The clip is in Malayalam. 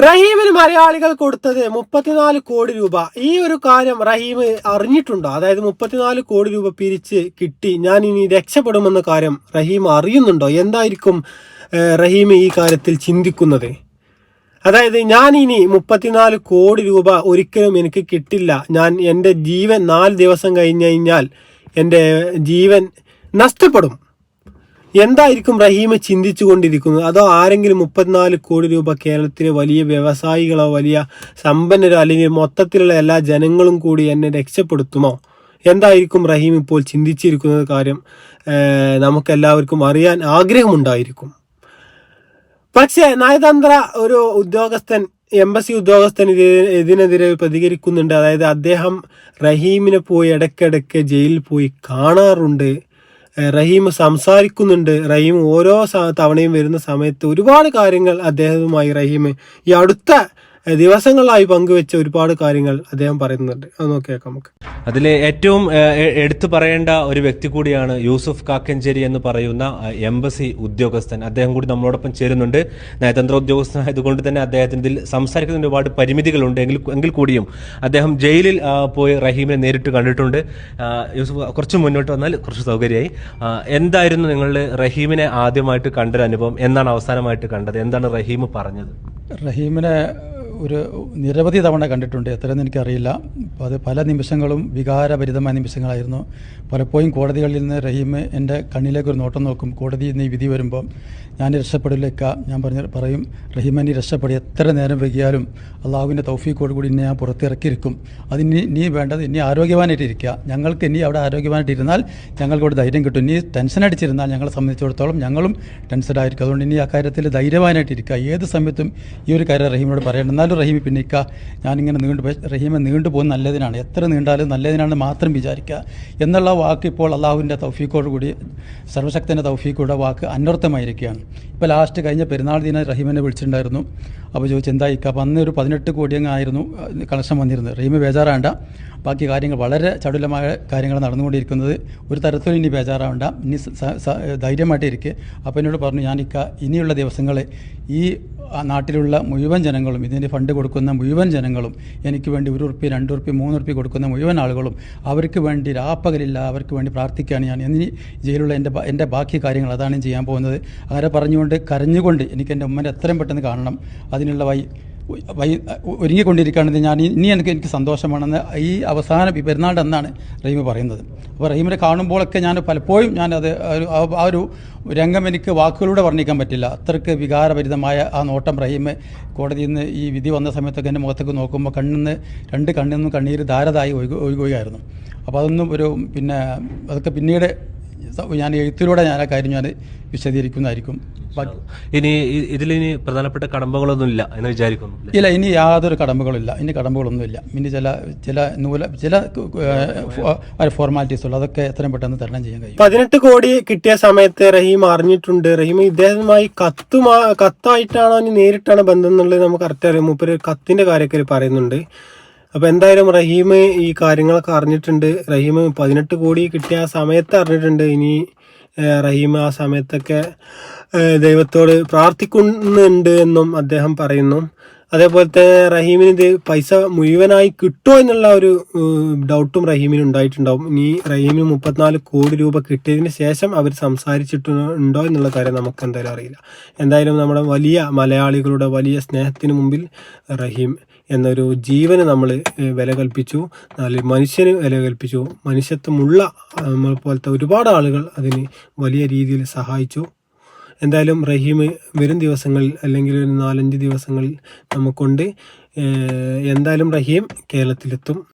റഹീമിന് മലയാളികൾ കൊടുത്തത് മുപ്പത്തിനാല് കോടി രൂപ. ഈ ഒരു കാര്യം റഹീം അറിഞ്ഞിട്ടുണ്ടോ? അതായത് മുപ്പത്തിനാല് കോടി രൂപ പിരിച്ച് കിട്ടി ഞാൻ ഇനി രക്ഷപ്പെടുമെന്ന കാര്യം റഹീം അറിയുന്നുണ്ടോ? എന്തായിരിക്കും റഹീം ഈ കാര്യത്തിൽ ചിന്തിക്കുന്നത്? അതായത് ഞാൻ ഇനി മുപ്പത്തിനാല് കോടി രൂപ ഒരിക്കലും എനിക്ക് കിട്ടില്ല. ഞാൻ എന്റെ ജീവൻ നാല് ദിവസം കഴിഞ്ഞു കഴിഞ്ഞാൽ എന്റെ ജീവൻ നഷ്ടപ്പെടും. എന്തായിരിക്കും റഹീം ചിന്തിച്ചു കൊണ്ടിരിക്കുന്നത് അതോ ആരെങ്കിലും മുപ്പത്തിനാല് കോടി രൂപ കേരളത്തിലെ വലിയ വ്യവസായികളോ വലിയ സമ്പന്നരോ അല്ലെങ്കിൽ മൊത്തത്തിലുള്ള എല്ലാ ജനങ്ങളും കൂടി എന്നെ രക്ഷപ്പെടുത്തുമോ? എന്തായിരിക്കും റഹീം ഇപ്പോൾ ചിന്തിച്ചിരിക്കുന്നത് കാര്യം? നമുക്കെല്ലാവർക്കും അറിയാൻ ആഗ്രഹമുണ്ടായിരിക്കും. പക്ഷേ നയതന്ത്ര ഒരു ഉദ്യോഗസ്ഥൻ എംബസി ഉദ്യോഗസ്ഥൻ ഇത് ഇതിനെതിരെ പ്രതികരിക്കുന്നുണ്ട്. അതായത് അദ്ദേഹം റഹീമിനെ പോയി ഇടയ്ക്കിടയ്ക്ക് ജയിലിൽ പോയി കാണാറുണ്ട്. റഹീം സംസാരിക്കുന്നുണ്ട്. റഹീം ഓരോ തവണയും വരുന്ന സമയത്ത് ഒരുപാട് കാര്യങ്ങൾ അദ്ദേഹവുമായി റഹീം ഈ അടുത്ത ദിവസങ്ങളായി പങ്കുവെച്ച ഒരുപാട് കാര്യങ്ങൾ അദ്ദേഹം പറയുന്നുണ്ട്. അത് നോക്കിയേക്കാം നമുക്ക്. അതിൽ ഏറ്റവും എടുത്തു പറയേണ്ട ഒരു വ്യക്തി കൂടിയാണ് യൂസുഫ് കാക്കഞ്ചേരി എന്ന് പറയുന്ന എംബസി ഉദ്യോഗസ്ഥൻ. അദ്ദേഹം കൂടി നമ്മളോടൊപ്പം ചേരുന്നുണ്ട്. നയതന്ത്ര ഉദ്യോഗസ്ഥനായതുകൊണ്ട് തന്നെ അദ്ദേഹത്തിന് ഇതിൽ സംസാരിക്കുന്ന ഒരുപാട് പരിമിതികളുണ്ട്. എങ്കിൽ എങ്കിൽ കൂടിയും അദ്ദേഹം ജയിലിൽ പോയി റഹീമിനെ നേരിട്ട് കണ്ടിട്ടുണ്ട്. യൂസുഫ് കുറച്ച് മുന്നോട്ട് വന്നാൽ കുറച്ച് സൗകര്യമായി. എന്തായിരുന്നു നിങ്ങൾ റഹീമിനെ ആദ്യമായിട്ട് കണ്ടൊരു അനുഭവം? എന്നാണ് അവസാനമായിട്ട് കണ്ടത്. എന്താണ് റഹീം പറഞ്ഞത്? റഹീമിനെ ഒരു നിരവധി തവണ കണ്ടിട്ടുണ്ട്. എത്രയെന്ന് എനിക്കറിയില്ല. അപ്പോൾ അത് പല നിമിഷങ്ങളും വികാരഭരിതമായ നിമിഷങ്ങളായിരുന്നു. പലപ്പോഴും കോടതികളിൽ നിന്ന് റഹീം എന്റെ കണ്ണിലേക്ക് ഒരു നോട്ടം നോക്കും. കോടതിയിൽ നിന്ന് ഈ വിധി വരുമ്പോൾ ഞാൻ രക്ഷപ്പെടില്ലേക്ക. ഞാൻ പറഞ്ഞ പറയും റഹീമ നീ രക്ഷപ്പെടും. എത്ര നേരം വൈകിയാലും അള്ളാഹുവിന്റെ തൗഫീക്കോട് കൂടി ഇന്നെ ഞാൻ പുറത്തിറക്കിയിരിക്കും. അതിന് നീ വേണ്ടത് ഇനി ആരോഗ്യവാനായിട്ട് ഇരിക്കുക. ഞങ്ങൾക്ക് ഇനി അവിടെ ആരോഗ്യവാനായിട്ട് ഇരുന്നാൽ ഞങ്ങൾക്കോട് ധൈര്യം കിട്ടും. ഇനി ടെൻഷൻ അടിച്ചിരുന്നാൽ ഞങ്ങളെ സംബന്ധിച്ചിടത്തോളം ഞങ്ങളും ടെൻഷൻ ആയിരിക്കും. അതുകൊണ്ട് ഇനി ആ കാര്യത്തിൽ ധൈര്യവാനായിട്ട് ഇരിക്കുക. ഏത് സമയത്തും ഈ ഒരു കാര്യം റഹീമിനോട് പറയണം. എന്നാലും റഹീമി പിന്നെ ഇക്ക ഞാനിങ്ങനെ നീണ്ടു റഹീമെ നീണ്ടു പോകുന്ന നല്ലതിനാണ്. എത്ര നീണ്ടാലും നല്ലതിനാണ് മാത്രം വിചാരിക്കുക എന്നുള്ള വാക്ക് ഇപ്പോൾ അള്ളാഹുവിന്റെ തൗഫീക്കോട് കൂടി സർവശക്തന്റെ തൗഫീക്കോടെ വാക്ക് അന്വർത്ഥമായിരിക്കുകയാണ് ഇപ്പോൾ ലാസ്റ്റ് കഴിഞ്ഞ പെരുന്നാൾ ദിനം റഹീമിനെ വിളിച്ചിട്ടുണ്ടായിരുന്നു. അപ്പോൾ ചോദിച്ചു എന്താ ഇക്ക അപ്പോൾ അന്ന് ഒരു പതിനെട്ട് കോടിയങ്ങായിരുന്നു കളക്ഷൻ വന്നിരുന്നത്. റഹീമ് ബേജാറാണ്ട. ബാക്കി കാര്യങ്ങൾ വളരെ ചടുലമായ കാര്യങ്ങൾ നടന്നുകൊണ്ടിരിക്കുന്നത് ഒരു തരത്തിലും ഇനി ബേജാറാവണ്ട. ഇനി ധൈര്യമായിട്ട് ഇരിക്കുക അപ്പം എന്നോട് പറഞ്ഞു ഞാൻ ഇക്ക ഇനിയുള്ള ദിവസങ്ങളെ ഈ നാട്ടിലുള്ള മുഴുവൻ ജനങ്ങളും ഇതിന് ഫണ്ട് കൊടുക്കുന്ന മുഴുവൻ ജനങ്ങളും എനിക്ക് വേണ്ടി ഒരു ഉറുപ്പി രണ്ട് ഉറുപ്പി മൂന്ന് ഉറുപ്പി കൊടുക്കുന്ന മുഴുവൻ ആളുകളും അവർക്ക് വേണ്ടി രാപ്പകലില്ല അവർക്ക് വേണ്ടി പ്രാർത്ഥിക്കുകയാണ് ഞാൻ. ഇനി ജയിലുള്ള എന്റെ എന്റെ ബാക്കി കാര്യങ്ങൾ അതാണ് ചെയ്യാൻ പോകുന്നത്. അങ്ങനെ പറഞ്ഞുകൊണ്ട് കരഞ്ഞുകൊണ്ട് എനിക്ക് എന്റെ ഉമ്മനെ എത്രയും പെട്ടെന്ന് കാണണം. അതിനുള്ള വൈ ഒരുങ്ങിക്കൊണ്ടിരിക്കുകയാണെന്ന് ഞാൻ ഇനി എനിക്ക് എനിക്ക് സന്തോഷമാണെന്ന് ഈ അവസാനം ഈ പെരുന്നാളിന്റെ അന്നാണ് റഹീം പറയുന്നത്. അപ്പോൾ റഹീമിനെ കാണുമ്പോഴൊക്കെ ഞാൻ പലപ്പോഴും ഞാനത് ആ- ഒരു രംഗം എനിക്ക് വാക്കുകളിലൂടെ വർണിക്കാൻ പറ്റില്ല. അത്രയ്ക്ക് വികാരഭരിതമായ ആ നോട്ടം റഹീം കോടതിയിൽ നിന്ന് ഈ വിധി വന്ന സമയത്തൊക്കെ എന്റെ മുഖത്തേക്ക് നോക്കുമ്പോൾ കണ്ണിന്ന് രണ്ട് കണ്ണിൽ നിന്നും കണ്ണീര് ധാരതായി ഒഴുകി ഒഴുകുകയായിരുന്നു. അപ്പോൾ അതൊന്നും ഒരു പിന്നെ അതൊക്കെ പിന്നീട് ഞാൻ എഴുത്തിലൂടെ ഞാൻ ആ കാര്യം ഞാൻ വിശദീകരിക്കുന്നതായിരിക്കും. ഇനി ഇതിലിനി പ്രധാനപ്പെട്ട കടമ്പകളൊന്നുമില്ല എന്ന് വിചാരിക്കുന്നു ഇല്ല ഇനി യാതൊരു കടമ്പകളില്ല ഇനി കടമ്പകളൊന്നുമില്ല. ഇനി ചില ചില നൂല ചില ഫോർമാലിറ്റീസ് ഉള്ളു അതൊക്കെ എത്രയും പെട്ടെന്ന് തരണം ചെയ്യാൻ കഴിയും. പതിനെട്ട് കോടി കിട്ടിയ സമയത്ത് റഹീം അറിഞ്ഞിട്ടുണ്ട്. റഹീം ഇദ്ദേഹവുമായി കത്തുമാ കത്തായിട്ടാണോ ഇനി നേരിട്ടാണ് ബന്ധം എന്നുള്ളത് നമുക്ക് കറക്റ്റ് അറിയാം. മൂപ്പര് കത്തിന്റെ കാര്യമൊക്കെ പറയുന്നുണ്ട്. അപ്പൊ എന്തായാലും റഹീം ഈ കാര്യങ്ങളൊക്കെ അറിഞ്ഞിട്ടുണ്ട്. റഹീം പതിനെട്ട് കോടി കിട്ടിയ ആ സമയത്ത് അറിഞ്ഞിട്ടുണ്ട്. ഇനി റഹീം ആ സമയത്തൊക്കെ ദൈവത്തോട് പ്രാർത്ഥിക്കുന്നുണ്ട് എന്നും അദ്ദേഹം പറയുന്നു. അതേപോലെ തന്നെ റഹീമിന് ഇത് പൈസ മുഴുവനായി കിട്ടുമോ എന്നുള്ള ഒരു ഡൗട്ടും റഹീമിന് ഉണ്ടായിട്ടുണ്ടാവും. ഇനി റഹീമിന് മുപ്പത്തിനാല് കോടി രൂപ കിട്ടിയതിന് ശേഷം അവർ സംസാരിച്ചിട്ടുണ്ടോ എന്നുള്ള കാര്യം നമുക്ക് എന്തായാലും അറിയില്ല. എന്തായാലും നമ്മുടെ വലിയ മലയാളികളുടെ വലിയ സ്നേഹത്തിന് മുമ്പിൽ റഹീം എന്നൊരു ജീവന് നമ്മൾ വില കൽപ്പിച്ചു. നാല് മനുഷ്യന് വില കൽപ്പിച്ചു. മനുഷ്യത്വമുള്ള നമ്മളെ പോലത്തെ ഒരുപാട് ആളുകൾ അതിന് വലിയ രീതിയിൽ സഹായിച്ചു. എന്തായാലും റഹീം വരും ദിവസങ്ങളിൽ അല്ലെങ്കിൽ ഒരു നാലഞ്ച് ദിവസങ്ങളിൽ നമുക്കുണ്ട്. എന്തായാലും റഹീം കേരളത്തിലെത്തും.